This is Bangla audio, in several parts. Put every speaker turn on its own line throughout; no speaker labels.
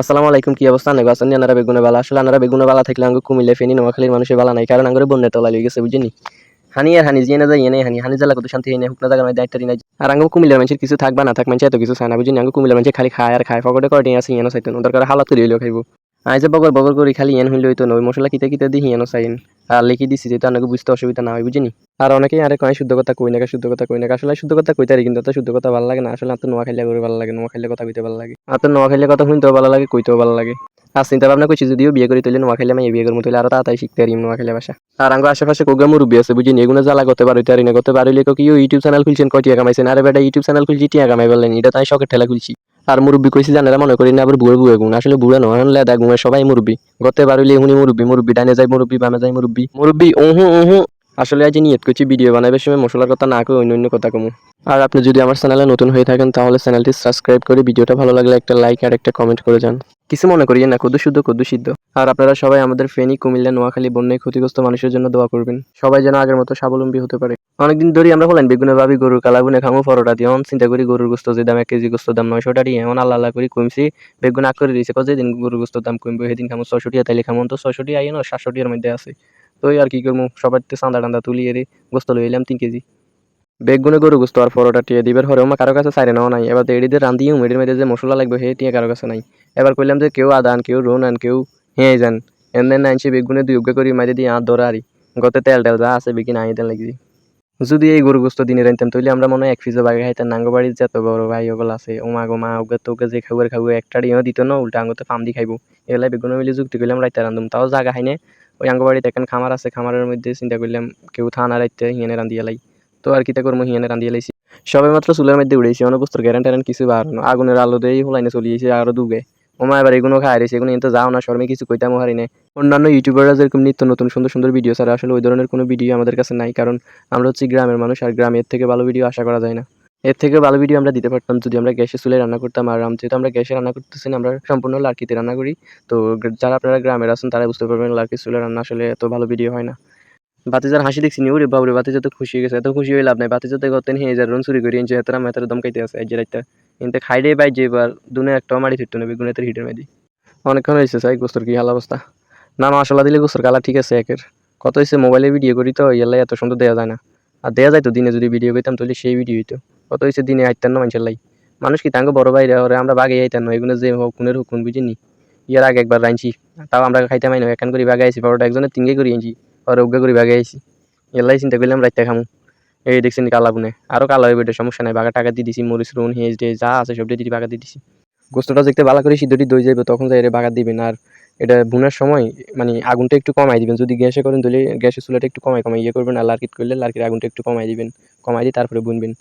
আসসালামু আলাইকুম, কি অবস্থা? নেগো আসেন আনারা বেগুনে বালা। আসলে আনারা বেগুনে বালা থাকলে আঙ্গু কুমিলে ফেনি, নোয়াখালীর মানুষের বালা নাই। কারণ আঙ্গুরে বন্যা তলা গেছে বুঝিনি হানি আর হানি, জিয়ে না যায় এনে হানি। হানি জ্বালা কত শান্তি এনে হুকনা জায়গা নাই দায়িত্ব নাই। আর আঙ্গু কুমিল্লার মানুষের কিছু থাকবা না থাক, মানুষ এত কিছু চায় না বুঝিনি আঙ্গু কুমিল্লার মানুষের খালি খায় আর খায়। ফকটে করে নিয়ে আসি এনে সাইতেন ওদের দরকার হালাত করে হইলেও খাইব। আই যে বগর বগর করি খালি ইয়েন হইলে হইতো নই মশলা কিতে কিতে দিই ইয়েনো চাইন আর লিখি দিছি যেহেতু আনাকে বুঝতে অসুবিধা না হয় বুঝিনি আর অনেকেই আরে কয়, শুদ্ধ কথা কই না শুদ্ধ কথা কই না আসলে শুদ্ধ কথা কইতে পারি কিন্তু এত শুদ্ধ কথা ভালো লাগে না। আসলে তো নোয়া খাইলে করে ভালো লাগে নোয়া খাইলে কথা কইতে ভালো লাগে। আর তো নোয়া খাইলে কথা শুনতেও ভালো লাগে কইতেও ভালো লাগে। আর চিন্তা ভাবনা করছি যদিও বিয়ে করি তুলে নোয়া খাইলে আমি বিয়ে করব তুলে আরও তাড়াতাড়ি শিখতে পারি নোয়া খাইলে ভাষা আর আঙ্গো আশেপাশে কোগা মুরব্বী আছে বুঝিনি এগুলো জ্বালা করতে পারি তারি না করতে পারিলে কি ইউটিউব চ্যানেল খুলছেন কয় টিয়া কামাইছেন? আরে বেটা, ইউটিউব চ্যানেল খুলছি, টিয়া কামাই বললেন এটা তাই শখের ঠেলা খুলছি। আর মুরব্বী কইছি জানেরা মনে করি না আবার বুড়ো বুড়ো গুণ। আসলে বুড়ো নয় লেদা গুণে সবাই মুরব্বী। গতে বারুলি হুনি মুরব্বী মুরব্বী ডাইনে যায় মুরব্বী, বামে যায় মুরব্বী। মুরব্বী ওহু ওহু আসলে আজ নিয়ত করছি ভিডিও বানাবার সময় মশলার কথা না কই অন্য অন্য কথা কমু। আর আপনি যদি আমার চ্যানেলে নতুন হয়ে থাকেন, তাহলে চ্যানেলটি সাবস্ক্রাইব করে ভিডিওটা ভালো লাগলে একটা লাইক আর একটা কমেন্ট করে যান। কিছু মনে করিয়ে না, কদু শুদ্ধ, কদু সিদ্ধ। আর আপনারা সবাই আমাদের ফেনী, কুমিল্লা, নোয়াখালী, বন্যায় ক্ষতিগ্রস্ত মানুষের জন্য দোয়া করবেন। সবাই যেন আগের মতো স্বাবলম্বী হতে পারে। অনেকদিন ধরে আমরা হলেন বেগুনে ভাবি, গরুর কালাগুনে খামু পরোটা দিয়ে চিন্তা করি গরুর গোস্ত যে দাম এক কেজি গোস্ত দাম নয়শো টাকা এমন আল্লাহ আল্লাহ করি কমছি বেগুন আগ করে দিয়েছে যেদিন গরুর গোস্ত দাম কমবে সেদিন খামু ছয়শো টাকা, তাইলে খামু তো ছয়শো টাকা আইন সাতশো টাকার মধ্যে আছে। তো আর কি করব সবার চাঁদা টান্দা তুলি এরে গোস্ত লই এলাম তিন কেজি। বেগুনে গরু গোস্ত আর পরোটা টিয়ে দিবার হরেও মা কারও কাছে চাইরে নেওয়া নাই। এবার এডিদের রান্ধিও মেডির মেয়েদের যে মশলা লাগবে, সেই টিয়া কারও কাছে নাই। এবার কইলাম যে কেউ আদান কেউ রোন আন, কেউ হেঁ যান। এমনি নাইনছে বেগুনে দুই করি মাইরে দিয়ে আঁত ধরা আরি। গতে তেল টেল যা আছে বিকিন আই তেল লাগি। যদি এই গরু গোস্ত দিনে রাখতাম তাহলে আমরা মনে হয় এক ফিজে বাগে খাইতাম। নাঙ্গ বাড়ির যত বড় ভাই ওগুলো আছে, ওমা মা গো মা ওকে তোকে যে খাবার খাব, একটা ডিও দিত না, উল্টা আঙ্গতে ফার্ম দি খাইবো। এগুলাই বেগুনে মিলে যুক্তি করলাম, রাইতে রান্ধুম তাও জায়গা হাইনে ওই আঙ্গ বাড়িতে এখন খামার আছে, খামারের মধ্যে চিন্তা করলাম, কেউ থানা রাইতে হিয়ানে রান্ধিয়ে লাই। তো আর কিতা করব হিয়ানে রান্ধিয়ে লাইছি? সবে মাত্র চুলের মধ্যে উড়েছি অনেক বস্তুর গ্যারান্ট ট্যারেন্ট কিছু বার না। আগুনের আলো দিয়ে হোলাইনে চলিয়েছে আরও দুগে। ওমা, এবার এগুলো খাই রয়েছে এগুলো কিন্তু যাও না শর্মে কিছু কইতামও হারি না অন্যান্য ইউটিউবাররা যেরকম নিত্য নতুন সুন্দর সুন্দর ভিডিও ছাড়া, আসলে ওই ধরনের কোনো ভিডিও আমাদের কাছে নাই, কারণ আমরা হচ্ছে গ্রামের মানুষ, আর গ্রামের থেকে ভালো ভিডিও আশা করা যায় না। এর থেকে ভালো ভিডিও আমরা দিতে পারতাম যদি আমরা গ্যাসে চুলে রান্না করতাম, আর যেহেতু আমরা গ্যাসে রান্না করতেছি না, আমরা সম্পূর্ণ লার্কিতে রান্না করি, তো যারা আপনারা গ্রামের আছেন তারা বুঝতে পারবেন লার্কি চুলে রান্না আসলে এত ভালো ভিডিও হয় না। বাতিজার হাসি দেখছি নি, ওরে বাবরে বাতিজা তো খুশি হয়ে গেছে, এত খুশি হয়ে লাভ নাই বাতিজাতে গতেন, হে যার রন চুরি করি এনছে হেতরা মেতার দম খাইতে আছে যে রাইতা। এনতে খাইডে পাই যে এবার দুনে একটা মারি ফিরতো নেবে গুণেতের হিটের মেদি অনেকক্ষণ হয়েছে সাই গোস্তর কি হাল অবস্থা। না মশলা দিলে গোস্তর কালার ঠিক আছে একের। কত হয়েছে মোবাইলে ভিডিও করি তো ইয়ালাই এত সুন্দর দেওয়া যায় না। আর দেওয়া যায় তো দিনে যদি ভিডিও করতাম তাহলে সেই ভিডিও হইতো। কত হয়েছে দিনে আইতাম না মানুষের লাই। মানুষ কি তাঙ্গ বড় বাইরে ওরে আমরা বাগে আইতাম না এগুলো যে হোক, কুনের হুকুন বুঝিনি ইয়ার আগে একবার রাঁধছি তাও আমরা খাইতাম না একান করে বাগে আইছি পরোটা একজনের তিনকে করে আনছি আর অজ্ঞা করে বাগে আইছি। এলাই চিন্তা করলাম রাইতে খামু। এই দেখছেন কালা বুনে আরও কালা হইবে, এটা সমস্যা নাই। বাগা টাকা দিয়ে দিছি, মরিচ, রুন হেজ ডে যা আছে সব দিয়ে বাগা দিয়ে দিছি। গোস্তটা দেখতে ভালো করে সিদ্ধটি দই যাবে তখন যাই বাগা দিবেন। আর এটা ভুনার সময় মানে আগুনটা একটু কমাই দিবেন। যদি গ্যাসে করেন তাহলে গ্যাসের চুলাটা একটু কমাই কমাই ইয়ে করবেন, আর লার্কিট করলে লার্কির আগুনটা একটু কমাই দিবেন। কমাই দিয়ে তারপরে বুনবেন।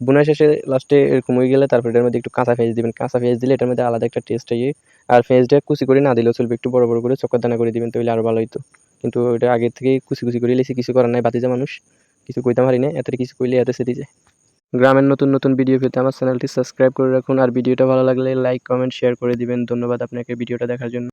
বুনা শেষে লাস্টে এরকম হয়ে গেলে তারপরে এটার মধ্যে একটু কাঁচা পেঁয়াজ দিবেন। কাঁচা পেঁয়াজ দিলে এটার মধ্যে আলাদা একটা টেস্ট হয়ে আর পেঁয়াজটা কুচি করে না দিলেও চলবে, একটু বড় বড় করে চক্কর দানা করে দিবেন, তাহলে আরও ভালো হইতো। কিন্তু এটা আগে থেকে কুচি কুচি করে লেছি, কিছু করার নাই, বাতিজা মানুষ। কিছু কইতে পারি না এত কিছু কইলে এত সেটি যায় গ্রামের নতুন নতুন ভিডিও পেতে আমার চ্যানেলটি সাবস্ক্রাইব করে রাখুন, আর ভিডিওটা ভালো লাগলে লাইক কমেন্ট শেয়ার করে দিবেন। ধন্যবাদ আপনাকে ভিডিওটা দেখার জন্য।